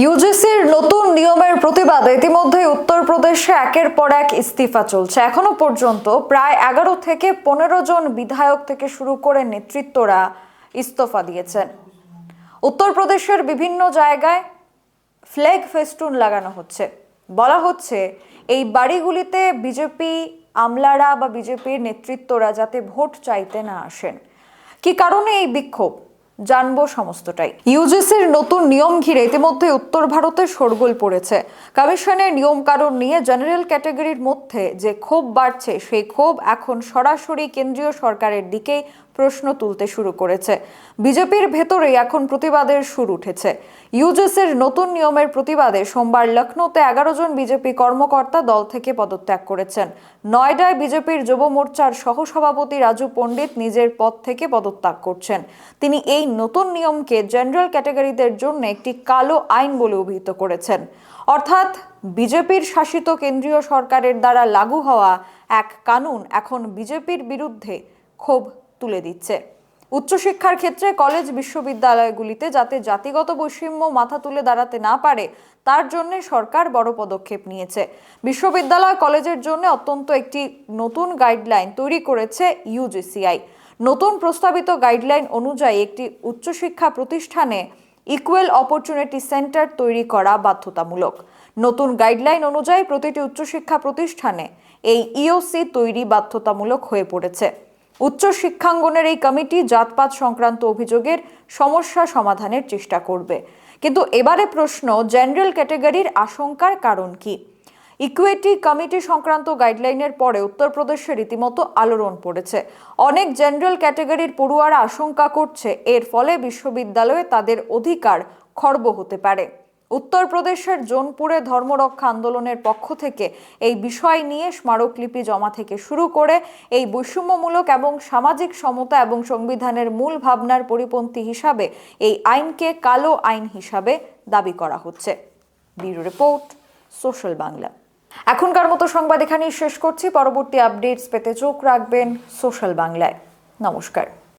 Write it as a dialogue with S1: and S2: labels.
S1: ইউজিসির নতুন নিয়মের প্রতিবাদে ইতিমধ্যে উত্তরপ্রদেশে একের পর এক ইস্তিফা চলছে। এখনও পর্যন্ত প্রায় এগারো থেকে পনেরো জন বিধায়ক থেকে শুরু করে নেতৃত্বরা ইস্তফা দিয়েছেন। উত্তরপ্রদেশের বিভিন্ন জায়গায় ফ্ল্যাগ ফেস্টুন লাগানো হচ্ছে। বলা হচ্ছে, এই বাড়িগুলিতে বিজেপি আমলারা বা বিজেপির নেতৃত্বরা যাতে ভোট চাইতে না আসেন। কি কারণে এই বিক্ষোভ? জানব সমস্তটাই। ইউজিসির নতুন নিয়ম ঘিরে ইতিমধ্যে উত্তর ভারতে শোরগোল পড়েছে। কমিশনের নিয়ম কারণ নিয়ে জেনারেল ক্যাটাগরির মধ্যে যে ক্ষোভ বাড়ছে, সেই ক্ষোভ এখন সরাসরি কেন্দ্রীয় সরকারের দিকেই প্রশ্ন তুলতে শুরু করেছে। বিজেপির ভেতরেই এখন প্রতিবাদের সুর উঠেছে। ইউজেসের নতুন নিয়মের প্রতিবাদে সোমবার লখনৌতে এগারো জন বিজেপি কর্মকর্তা দল থেকে পদত্যাগ করেছেন। নয়ডায় বিজেপির যুব মোর্চার সহসভাপতি রাজু পণ্ডিত নিজের পদ থেকে পদত্যাগ করছেন। তিনি এই নতুন নিয়মকে জেনারেল ক্যাটাগরিদের জন্য একটি কালো আইন বলে অভিহিত করেছেন। অর্থাৎ বিজেপির শাসিত কেন্দ্রীয় সরকারের দ্বারা লাগু হওয়া এক কানুন এখন বিজেপির বিরুদ্ধে ক্ষোভ তুলে দিচ্ছে। উচ্চশিক্ষার ক্ষেত্রে কলেজ বিশ্ববিদ্যালয়গুলিতে যাতে জাতিগত বৈষম্য মাথা তুলে দাঁড়াতে না পারে, তার জন্য সরকার বড় পদক্ষেপ নিয়েছে। বিশ্ববিদ্যালয় কলেজের জন্য অত্যন্ত একটি নতুন গাইডলাইন তৈরি করেছে ইউজিসিআই নতুন প্রস্তাবিত গাইডলাইন অনুযায়ী একটি উচ্চশিক্ষা প্রতিষ্ঠানে ইকুয়াল অপরচুনিটি সেন্টার তৈরি করা বাধ্যতামূলক। নতুন গাইডলাইন অনুযায়ী প্রতিটি উচ্চশিক্ষা প্রতিষ্ঠানে এই ইওসি তৈরি বাধ্যতামূলক হয়ে পড়েছে। উচ্চ শিক্ষাঙ্গনের এই কমিটি জাতপাত সংক্রান্ত অভিযোগের সমস্যা সমাধানের চেষ্টা করবে। কিন্তু এবারে প্রশ্ন, জেনারেল ক্যাটাগরির আশঙ্কার কারণ কি? ইকুইটি কমিটি সংক্রান্ত গাইডলাইনের পরে উত্তরপ্রদেশে রীতিমতো আলোড়ন পড়েছে। অনেক জেনারেল ক্যাটাগরির পড়ুয়ারা আশঙ্কা করছে, এর ফলে বিশ্ববিদ্যালয়ে তাদের অধিকার খর্ব হতে পারে। উত্তরপ্রদেশের জোনপুরে ধর্মরক্ষা আন্দোলনের পক্ষ থেকে এই বিষয় নিয়ে স্মারকলিপি জমা থেকে শুরু করে এই বৈষম্যমূলক এবং সামাজিক সমতা এবং সংবিধানের মূল ভাবনার পরিপন্থী হিসাবে এই আইনকে কালো আইন হিসাবে দাবি করা হচ্ছে। Bureau report, social Bangla. এখনকার মতো সংবাদ এখানেই শেষ করছি। পরবর্তী আপডেটস পেতে চোখ রাখবেন সোশ্যাল বাংলায়। নমস্কার।